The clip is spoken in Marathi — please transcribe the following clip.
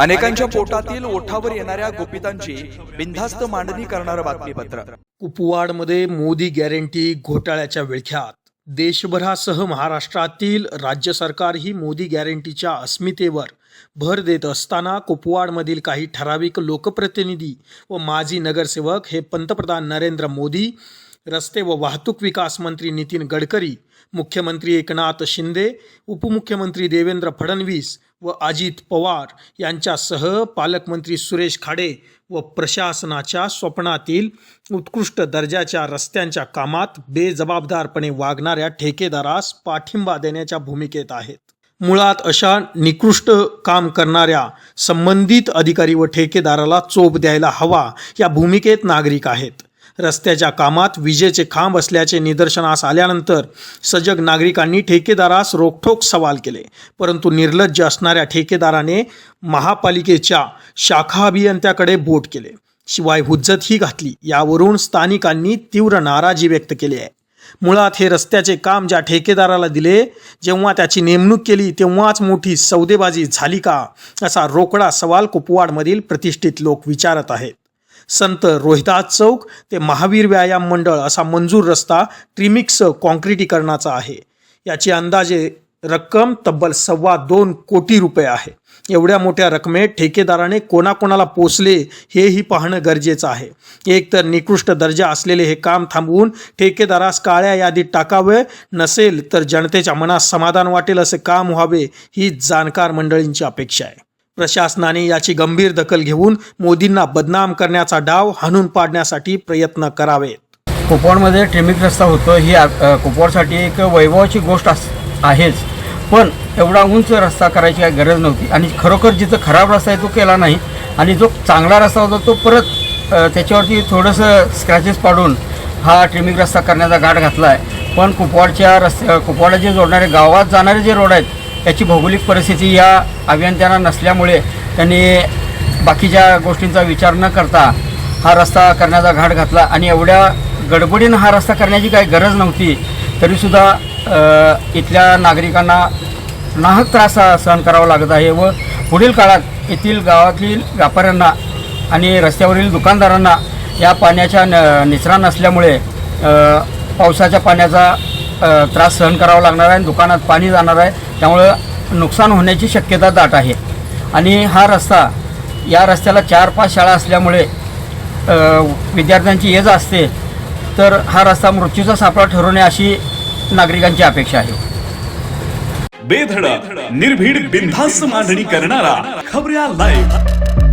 अनेकांच्या पोटातील ओठावर येणाऱ्या गुपितांची बिनधास्त मांडणी करणारं बातमीपत्र. कुपवाडमध्ये मोदी गॅरंटी घोटाळ्याच्या विळख्यात. देशभरासह महाराष्ट्रातील राज्य सरकारही मोदी गॅरंटीच्या अस्मितेवर भर देत असताना कुपवाडमधील काही ठराविक लोकप्रतिनिधी व माजी नगरसेवक हे पंतप्रधान नरेंद्र मोदी रस्ते व वाहतूक विकास मंत्री नितीन गडकरी मुख्यमंत्री एकनाथ शिंदे उपमुख्यमंत्री देवेंद्र फडणवीस व अजित पवार यांच्यासह पालकमंत्री सुरेश खाडे व प्रशासनाच्या स्वप्नातील उत्कृष्ट दर्जाच्या रस्त्यांच्या कामात बेजबाबदारपणे वागणाऱ्या ठेकेदारास पाठिंबा देण्याच्या भूमिकेत आहेत. मुळात अशा निकृष्ट काम करणाऱ्या संबंधित अधिकारी व ठेकेदाराला चोप द्यायला हवा या भूमिकेत नागरिक आहेत. रस्त्याच्या कामात विजेचे खांब असल्याचे निदर्शनास आल्यानंतर सजग नागरिकांनी ठेकेदारास रोखठोक सवाल केले. परंतु निर्लज्ज असणाऱ्या ठेकेदाराने महापालिकेच्या शाखा अभियंत्याकडे बोट केले. शिवाय हुज्जतही घातली. यावरून स्थानिकांनी तीव्र नाराजी व्यक्त केली आहे. मुळात हे रस्त्याचे काम ज्या ठेकेदाराला दिले जेव्हा त्याची नेमणूक केली तेव्हाच मोठी सौदेबाजी झाली का? असा रोकडा सवाल कुपवाडमधील प्रतिष्ठित लोक विचारत आहेत. संत रोहिदास चौक ते महावीर व्यायाम मंडळ असा मंजूर रस्ता ट्रिमिक्स कॉन्क्रिटीकरणाचा आहे. याची अंदाजे रक्कम तब्बल सव्वा दोन कोटी रुपये आहे. एवढ्या मोठ्या रकमेत ठेकेदाराने कोणाकोणाला पोचले हेही पाहणं गरजेचं आहे. एक तर निकृष्ट दर्जा असलेले हे काम थांबवून ठेकेदारास काळ्या यादीत टाकावे नसेल तर जनतेच्या मनात समाधान वाटेल असे काम व्हावे ही जाणकार मंडळींची अपेक्षा आहे. प्रशासनाने याची गंभीर दखल घेऊन मोदींना बदनाम करण्याचा डाव हाणून पाडण्यासाठी प्रयत्न करावेत. कुपवाडमध्ये ट्रेमिक रस्ता होतो ही कुपवाडसाठी एक वैभवाची गोष्ट अस आहेच. पण एवढा उंच रस्ता करायची काही गरज नव्हती. आणि खरोखर जिथं खराब रस्ता आहे तो केला नाही. आणि जो चांगला रस्ता होता तो परत त्याच्यावरती थोडंसं स्क्रॅचेस पाडून हा ट्रेमिक रस्ता करण्याचा गाठ घातला आहे पण कुपवाडच्या रस्त्या कुपवाडा जे जोडणारे गावात जाणारे जे रोड आहेत याची भौगोलिक परिस्थिती या अभियंत्यांना नसल्यामुळे त्यांनी बाकीच्या गोष्टींचा विचार न करता हा रस्ता करण्याचा घाट घातला. आणि एवढ्या गडबडीनं हा रस्ता करण्याची काही गरज नव्हती तरीसुद्धा इथल्या नागरिकांना नाहक त्रास सहन करावा लागत आहे व पुढील काळात येथील गावातील व्यापाऱ्यांना आणि रस्त्यावरील दुकानदारांना या पाण्याच्या न निचरा नसल्यामुळे पावसाच्या पाण्याचा त्रास सहन करावा लागणार आहे आणि दुकानात पाणी जाणार आहे. त्यामुळं नुकसान होण्याची शक्यता दाट आहे. आणि हा रस्ता या रस्त्याला चार पाच शाळा असल्यामुळे विद्यार्थ्यांची ये जा असते तर हा रस्ता मृत्यूचा सापळा ठरवणे अशी नागरिकांची अपेक्षा आहे. बेधडक निर्भीड बिनधास्त मांडणी करणारा खबऱ्या लाईव्ह